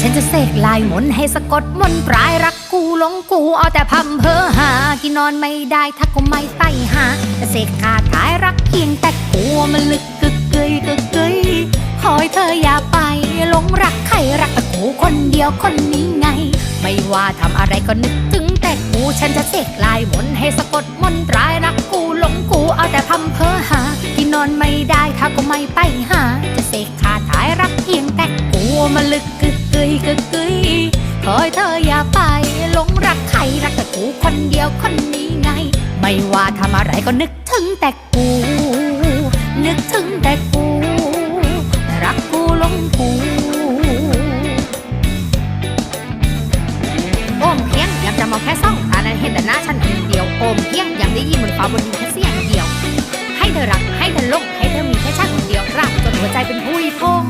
ฉันจะเสกลายมนให้สะกดมนปลายรักกูหลงกูเอาแต่พำเพอหา กินนอนไม่ได้ถ้าก็ไม่ไปหาจะเสกคาถายรักเพียงแต่กลัวมันลึกกึกเกยกึกเกยขอให้เธออย่าไปหลงรักใครรักแต่กูคนเดียวคนนี้ไง ไม่ว่าทำอะไรก็นึกถึงแต่กูฉันจะเสกลายมนให้สะกดมนปลายรักกูหลงกูเอาแต่พำเพอหา กินนอนไม่ได้ถ้าก็ไม่ไปหา จะเสกคาถายรักเพียงแต่กลัวมันลึกกึก กึกกึยคอยเธออย่าไปหลงรักใครรักแต่กูคนเดียวคนนี้ไง ไม่ว่าทำอะไรก็นึกถึงแต่กู นึกถึงแต่กู รักกูหลงกูโอมเพียงยังจะมองแค่ซ่องตานั้นเห็นแต่หน้าฉันคนเดียวโอมเพียงยังได้ยินเมืนฟ้าบนดินแค่เสียงเดียว ให้เธอรักให้เธอลงให้เธอมีแค่ฉันคนเดียวรักจนหัวใจเป็นผุยพง